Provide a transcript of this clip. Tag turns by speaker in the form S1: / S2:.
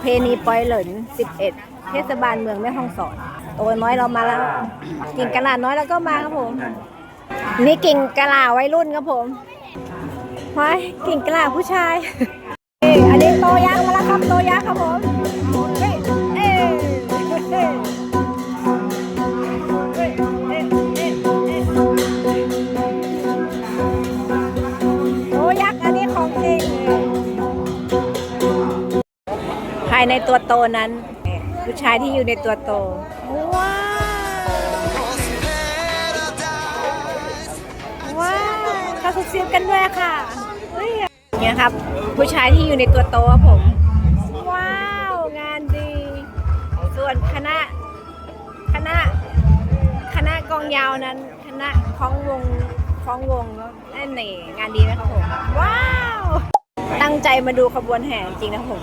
S1: เพณีปอยเหลิน 11 เทศบาลเมืองแม่ฮ่องสอน โอ้ยน้อยเรามาแล้ว กิ่งกะลาน้อยแล้วก็มาครับผม นี่กิ่งกะลาวัยรุ่นครับผมไว้กิ่งกะลาผู้ชายายในตัวโตนั้น ผู้ชายที่อยู่ในตัวโต ว้าว ว้าวเขาซุกซิบกันด้วยค่ะเฮ้ยเนี่ยครับ ผู้ชายที่อยู่ในตัวโตครับผม ว้าว งานดี ส่วนคณะ คณะ คณะกองยาวนั้น คณะคล้องวงคล้องวงนั่นนี่งานดีนะครับผม ว้าว ตั้งใจมาดูขบวนแห่จริงนะครับผม